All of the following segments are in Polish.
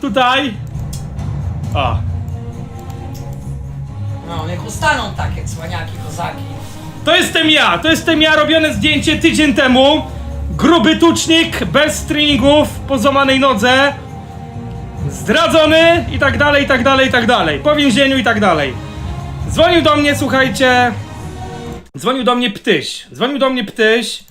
tutaj. O, No, niech ustaną takie cwaniaki, kozaki. to jestem ja, to jestem ja, robione zdjęcie tydzień temu. Gruby tucznik, bez treningów, po złamanej nodze. Zdradzony i tak dalej, i tak dalej, i tak dalej. Po więzieniu i tak dalej. Dzwonił do mnie, słuchajcie. Dzwonił do mnie Ptyś. Dzwonił do mnie Ptyś.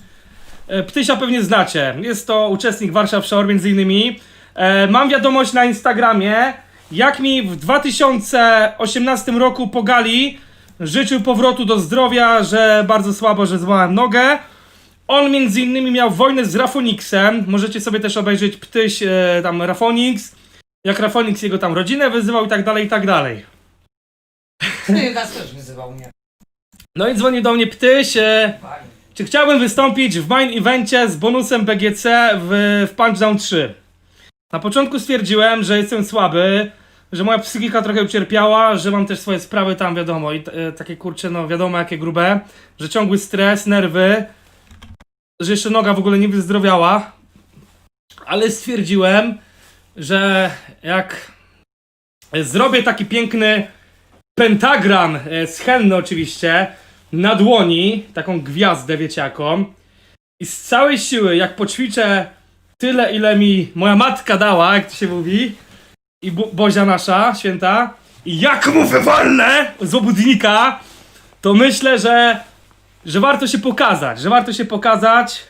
E, Ptysia pewnie znacie. Jest to uczestnik Warszaw Shore między innymi. E, Mam wiadomość na Instagramie, jak mi w 2018 roku po gali życzył powrotu do zdrowia, że bardzo słabo, że złamałem nogę. On między innymi miał wojnę z Rafoniksem. Możecie sobie też obejrzeć Ptyś, e, tam Rafonix. Jak Rafonix jego tam rodzinę wyzywał i tak dalej, i tak dalej. Ty nas też wyzywał mnie. No i dzwoni do mnie Ptyś. E. Czy chciałbym wystąpić w main evencie z bonusem BGC w, w Punchdown 3? Na początku stwierdziłem, że jestem słaby, że moja psychika trochę ucierpiała, że mam też swoje sprawy tam, wiadomo, i e, takie kurcze, no wiadomo jakie grube, że ciągły stres, nerwy, że jeszcze noga w ogóle nie wyzdrowiała, ale stwierdziłem, że jak zrobię taki piękny pentagram e, z henny oczywiście na dłoni, taką gwiazdę wiecie jaką i z całej siły jak poćwiczę tyle ile mi moja matka dała, jak to się mówi i Bo Bozia nasza, święta i jak mu wywalnę z obudnika to myślę, że że warto się pokazać, że warto się pokazać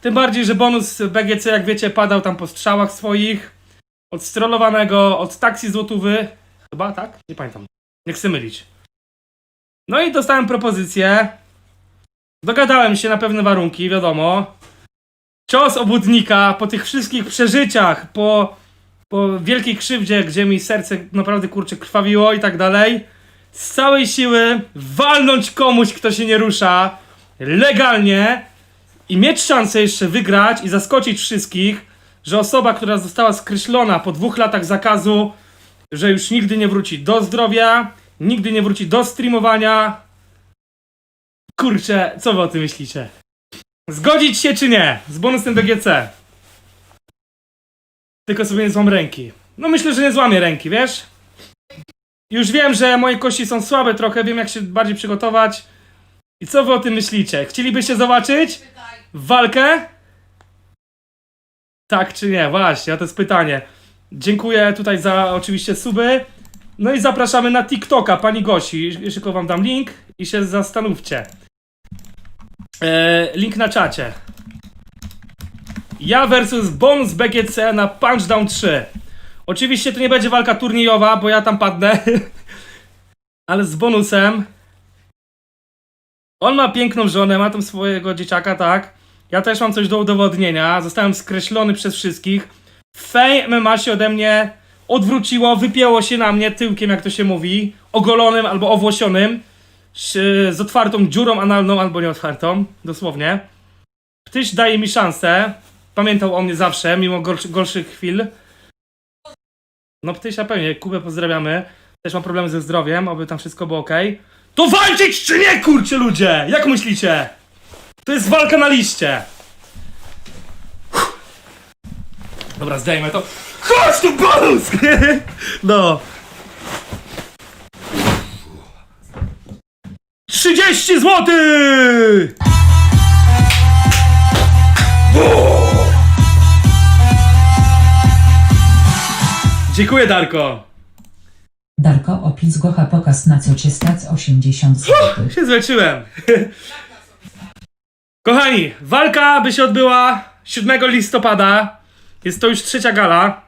tym bardziej, że bonus BGC jak wiecie padał tam po strzałach swoich od strollowanego, od taksi złotówy chyba, tak? Nie pamiętam nie chcę mylić. No i dostałem propozycję. Dogadałem się na pewne warunki, wiadomo. Cios obudnika po tych wszystkich przeżyciach, po, po wielkiej krzywdzie, gdzie mi serce naprawdę kurczę krwawiło i tak dalej. Z całej siły walnąć komuś, kto się nie rusza, legalnie i mieć szansę jeszcze wygrać i zaskoczyć wszystkich, że osoba, która została skreślona po dwóch latach zakazu, że już nigdy nie wróci do zdrowia, nigdy nie wróci do streamowania. Kurczę, co wy o tym myślicie? Zgodzić się czy nie? Z bonusem BGC. Tylko sobie nie złam ręki. No myślę, że nie złamię ręki, wiesz? Już wiem, że moje kości są słabe trochę, wiem jak się bardziej przygotować. I co wy o tym myślicie? Chcielibyście zobaczyć walkę? Tak czy nie? Właśnie, to jest pytanie. Dziękuję tutaj za oczywiście suby. No i zapraszamy na TikToka pani Gosi. Szybko wam dam link i się zastanówcie. E, link na czacie. Ja versus bonus BGC na Punchdown 3. Oczywiście to nie będzie walka turniejowa, bo ja tam padnę. Ale z bonusem. On ma piękną żonę, ma tam swojego dzieciaka, tak? Ja też mam coś do udowodnienia. Zostałem skreślony przez wszystkich. Fame MMA się ode mnie odwróciło, wypięło się na mnie tyłkiem, jak to się mówi, ogolonym albo owłosionym, z otwartą dziurą analną albo nieotwartą, dosłownie. Ptyś daje mi szansę, pamiętał o mnie zawsze, mimo gorszy, gorszych chwil. No Ptysia pewnie, Kubę pozdrawiamy, też mam problemy ze zdrowiem, oby tam wszystko było ok. To walczyć czy nie, kurcie ludzie? Jak myślicie? To jest walka na liście. Dobra, zdejmę to. Chodź tu, bonus! No. 30 zł! Dziękuję, Darko. Darko opis gocha pokaz na co cię stać 80 zł. Się zleczyłem. Kochani, walka by się odbyła 7 listopada. Jest to już trzecia gala.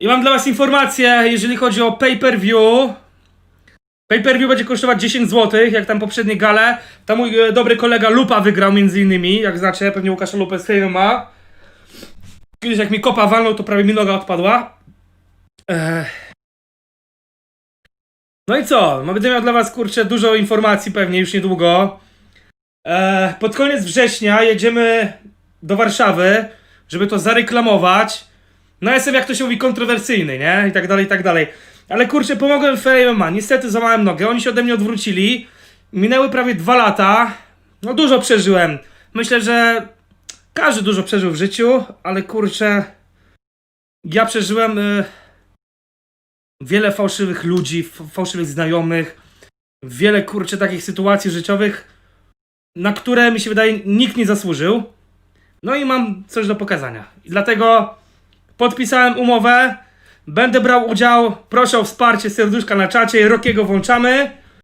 I mam dla was informację, jeżeli chodzi o pay-per-view. Pay-per-view będzie kosztować 10 zł, jak tam poprzednie gale. Tam mój e, dobry kolega Lupa wygrał między innymi, jak znacie, pewnie Łukasza Lupę z Fame ma. Kiedyś jak mi kopa walnął, to prawie mi noga odpadła. Ech. No i co? No będę miał dla was, kurczę, dużo informacji pewnie już niedługo. E, pod koniec września jedziemy do Warszawy, żeby to zareklamować. No jestem, jak to się mówi, kontrowersyjny, nie? I tak dalej, i tak dalej. Ale kurczę, pomogłem FMA. Niestety złamałem nogę. Oni się ode mnie odwrócili. Minęły prawie dwa lata. No dużo przeżyłem. Myślę, że każdy dużo przeżył w życiu, ale kurczę... ja przeżyłem y, wiele fałszywych ludzi, fałszywych znajomych, wiele kurczę takich sytuacji życiowych, na które mi się wydaje nikt nie zasłużył. No i mam coś do pokazania. I dlatego podpisałem umowę. Będę brał udział. Proszę o wsparcie serduszka na czacie. Rokiego włączamy.